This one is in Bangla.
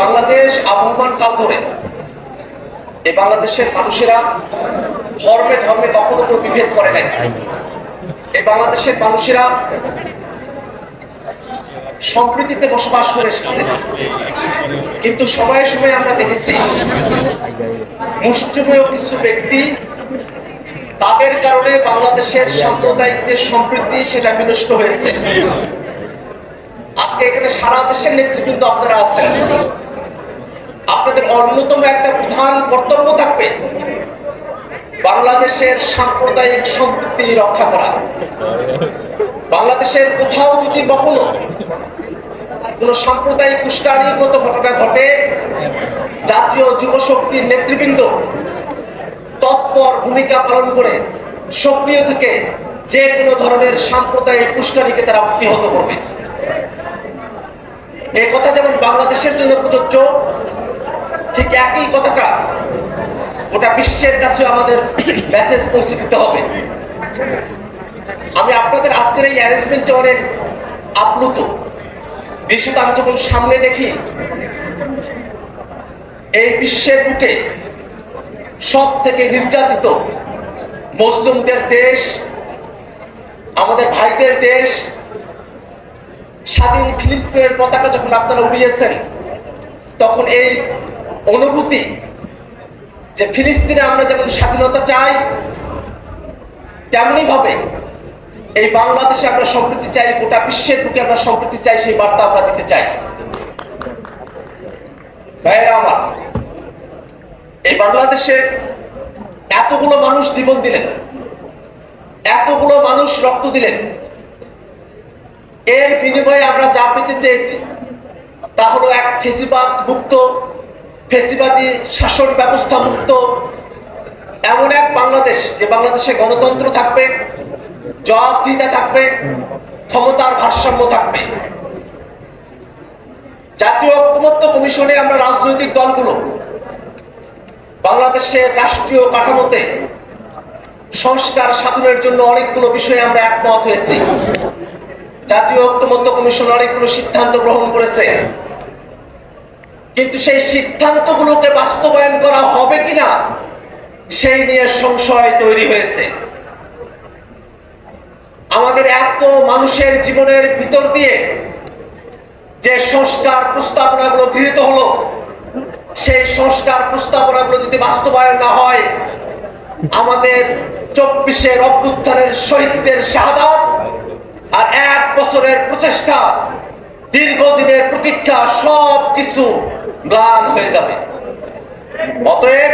বাংলাদেশ আবহমান কাল ধরে এই বাংলাদেশের মানুষেরা ধর্মে ধর্মে কখনো কোনো বিভেদ করে নাই। এই বাংলাদেশের মানুষেরা সম্প্রীতিতে বসবাস করে এসেছে। কিন্তু সময়ে সময়ে আমরা দেখেছি, মুষ্টিমেয় কিছু ব্যক্তি তাদের কারণে বাংলাদেশের সাম্প্রদায়িক যে সম্প্রীতি, সেটা বিনষ্ট হয়েছে। আজকে এখানে সারা দেশের নেতৃবৃন্দ আপনারা আছেন। আপনাদের অন্যতম একটা প্রধান কর্তব্য থাকবে বাংলাদেশের সাম্প্রদায়িক সম্প্রীতি রক্ষা করা। বাংলাদেশের কোথাও যদি কখনো কোন সাম্প্রদায়িক উস্কানির মতো ঘটনা ঘটে, জাতীয় যুব শক্তির নেতৃবৃন্দ তৎপর ভূমিকা পালন করে সক্রিয় থেকে যে কোনো ধরনের সাম্প্রদায়িক উস্কানিকে তারা প্রতিহত করবে। এই কথা যেমন বাংলাদেশের জন্য প্রযোজ্য, ঠিক একই কথাটা ওটা বিশ্বের কাছে আমাদের মেসেজ পৌঁছে দিতে হবে। আমি আপনাদের আজকের এই অ্যারেঞ্জমেন্টে অনেক আপ্লুত। বিশেষত আমি যখন সামনে দেখি, এই বিশ্বের বুকে সব থেকে নির্যাতিত মুসলিমদের দেশ, আমাদের ভাইদের দেশ স্বাধীন ফিলিস্তিনের পতাকা যখন আপনারা উড়িয়েছেন, তখন এই অনুভূতি যে ফিলিস্তিনে আমরা যেমন স্বাধীনতা চাই তেমনি ভাবে এই বাংলাদেশে আমরা সম্প্রীতি চাই, গোটা বিশ্বের বুকে আমরা সম্প্রীতি চাই, সেই বার্তা আমরা দিতে চাই। ভাইয়েরা আমার, এই বাংলাদেশে এতগুলো মানুষ জীবন দিলেন, এতগুলো মানুষ রক্ত দিলেন এর বিনিময়ে আমরা যা পেতে চেয়েছি, তা হলো এক ফেসিবাদ মুক্ত, ফেসিবাদী শাসন ব্যবস্থা মুক্ত। এমন এক বাংলাদেশ যে বাংলাদেশে গণতন্ত্র থাকবে, জবাবদিহিতা থাকবে, ক্ষমতার ভারসাম্য থাকবে। জাতীয় ঐক্যমত্য কমিশনে আমরা রাজনৈতিক দলগুলো বাংলাদেশের রাষ্ট্রীয় কাঠামোতে সংস্কার সাধনের জন্য অনেকগুলো বিষয়ে আমরা একমত হয়েছি। জাতীয় ঐক্যমত্য কমিশন অনেকগুলো সিদ্ধান্ত গ্রহণ করেছে। কিন্তু সেই বাস্তবায়ন করা হবে কিনা, সেই নিয়ে সংশয় তৈরি হয়েছে। আমাদের এত মানুষের জীবনের ভিতর দিয়ে যে সংস্কার প্রস্তাবনাগুলো গৃহীত হলো, সেই সংস্কার প্রস্তাবনাগুলো যদি বাস্তবায়ন না হয়, আমাদের চব্বিশের অভ্যুত্থানের শহীদদের শাহাদাত আর এক বছরের প্রচেষ্টা দীর্ঘদিনের প্রতীক্ষা সব কিছু ম্লান হয়ে যাবে। অতএব